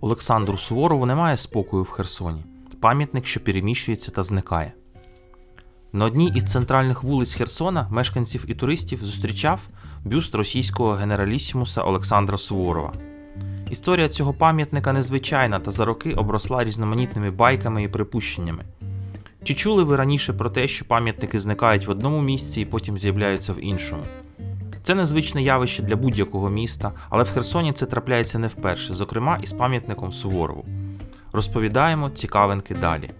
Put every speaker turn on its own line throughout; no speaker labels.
Олександру Суворову немає спокою в Херсоні. Пам'ятник, що переміщується та зникає. На одній із центральних вулиць Херсона мешканців і туристів зустрічав бюст російського генералісімуса Олександра Суворова. Історія цього пам'ятника незвичайна та за роки обросла різноманітними байками і припущеннями. Чи чули ви раніше про те, що пам'ятники зникають в одному місці і потім з'являються в іншому? Це незвичне явище для будь-якого міста, але в Херсоні це трапляється не вперше, зокрема із пам'ятником Суворову. Розповідаємо цікавинки далі.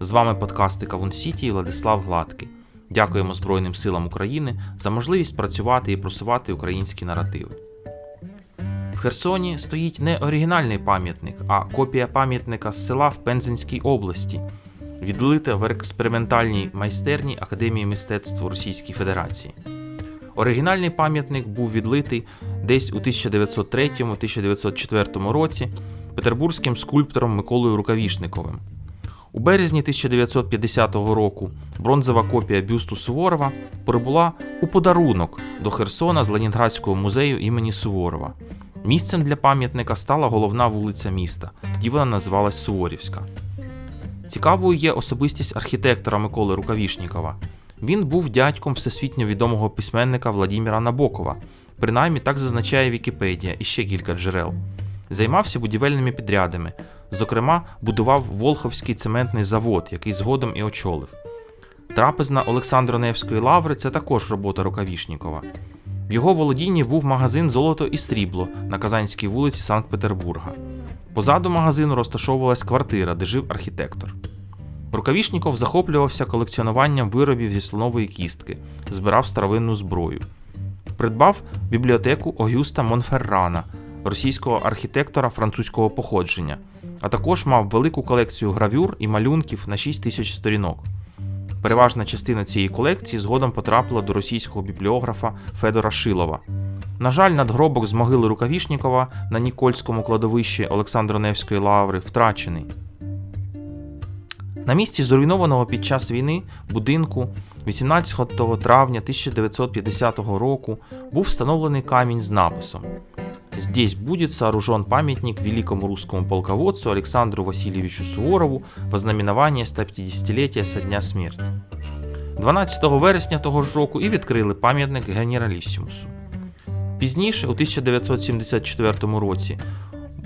З вами подкасти Кавун Сіті і Владислав Гладкий. Дякуємо Збройним силам України за можливість працювати і просувати українські наративи. В Херсоні стоїть не оригінальний пам'ятник, а копія пам'ятника з села в Пензенській області, відлите в експериментальній майстерні Академії мистецтв Російської Федерації. Оригінальний пам'ятник був відлитий десь у 1903-1904 році петербурзьким скульптором Миколою Рукавішниковим. У березні 1950 року бронзова копія бюсту Суворова прибула у подарунок до Херсона з Ленінградського музею імені Суворова. Місцем для пам'ятника стала головна вулиця міста, тоді вона називалась Суворівська. Цікавою є особистість архітектора Миколи Рукавішнікова. Він був дядьком всесвітньо відомого письменника Владіміра Набокова, принаймні так зазначає Вікіпедія і ще кілька джерел. Займався будівельними підрядами, зокрема, будував Волховський цементний завод, який згодом і очолив. Трапезна Олександро Невської лаври це також робота Рукавішнікова. В його володінні був магазин Золото і срібло на Казанській вулиці Санкт-Петербурга. Позаду магазину розташовувалась квартира, де жив архітектор. Рукавішніков захоплювався колекціонуванням виробів зі слонової кістки, збирав старовинну зброю. Придбав бібліотеку Огюста Монферрана, російського архітектора французького походження, а також мав велику колекцію гравюр і малюнків на 6 тисяч сторінок. Переважна частина цієї колекції згодом потрапила до російського бібліографа Федора Шилова. На жаль, надгробок з могили Рукавішнікова на Нікольському кладовищі Олександро Невської лаври втрачений. На місці зруйнованого під час війни будинку 18 травня 1950 року був встановлений камінь з написом Здесь будет сооружен памятник великому русскому полководцу Александру Васильевичу Суворову во знаменование 150-летия со дня смерти. 12 вересня того ж року і відкрили пам'ятник генераліссімусу. Пізніше, у 1974 році,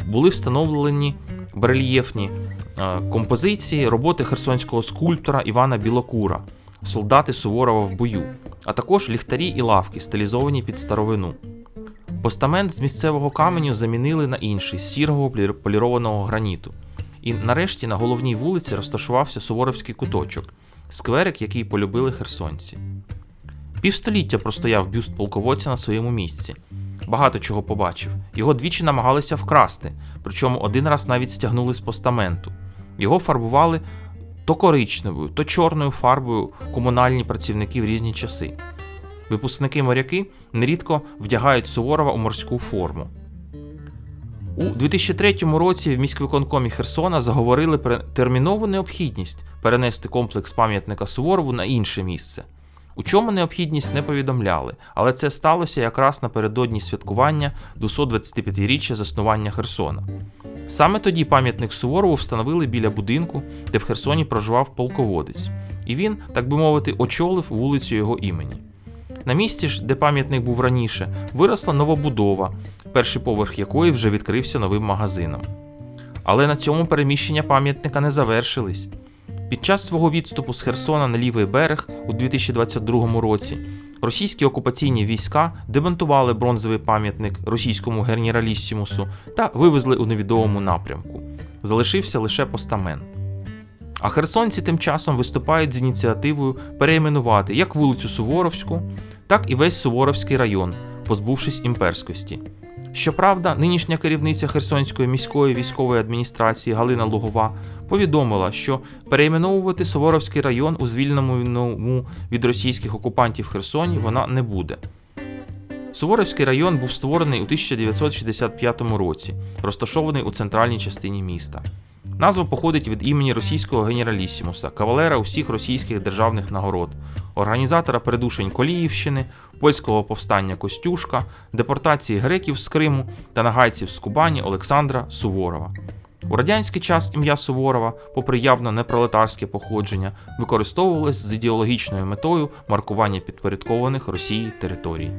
були встановлені барельєфні е, композиції роботи херсонського скульптора Івана Білокура, солдати Суворова в бою, а також ліхтарі і лавки, стилізовані під старовину. Постамент з місцевого каменю замінили на інший з сірого полірованого граніту. І нарешті на головній вулиці розташувався Суворовський куточок, скверик, який полюбили херсонці. Півстоліття простояв бюст полководця на своєму місці. Багато чого побачив. Його двічі намагалися вкрасти, причому один раз навіть стягнули з постаменту. Його фарбували то коричневою, то чорною фарбою комунальні працівники в різні часи. Випускники моряки нерідко вдягають Суворова у морську форму. У 2003 році в міськвиконкомі Херсона заговорили про термінову необхідність перенести комплекс пам'ятника Суворову на інше місце. У чому необхідність не повідомляли, але це сталося якраз напередодні святкування 225-річчя заснування Херсона. Саме тоді пам'ятник Суворову встановили біля будинку, де в Херсоні проживав полководець, і він, так би мовити, очолив вулицю його імені. На місці ж, де пам'ятник був раніше, виросла новобудова, перший поверх якої вже відкрився новим магазином. Але на цьому переміщення пам'ятника не завершились. Під час свого відступу з Херсона на лівий берег у 2022 році російські окупаційні війська демонтували бронзовий пам'ятник російському генераліссімусу та вивезли у невідомому напрямку. Залишився лише постамент. А херсонці тим часом виступають з ініціативою перейменувати як вулицю Суворовську, так і весь Суворовський район, позбувшись імперськості. Щоправда, нинішня керівниця Херсонської міської військової адміністрації Галина Лугова повідомила, що перейменовувати Суворовський район у звільненому від російських окупантів Херсоні вона не буде. Суворовський район був створений у 1965 році, розташований у центральній частині міста. Назва походить від імені російського генералісімуса, кавалера усіх російських державних нагород, організатора придушень Коліївщини, польського повстання Костюшка, депортації греків з Криму та нагайців з Кубані Олександра Суворова. У радянський час ім'я Суворова, попри явно непролетарське походження, використовувалось з ідеологічною метою маркування підпорядкованих Росії територій.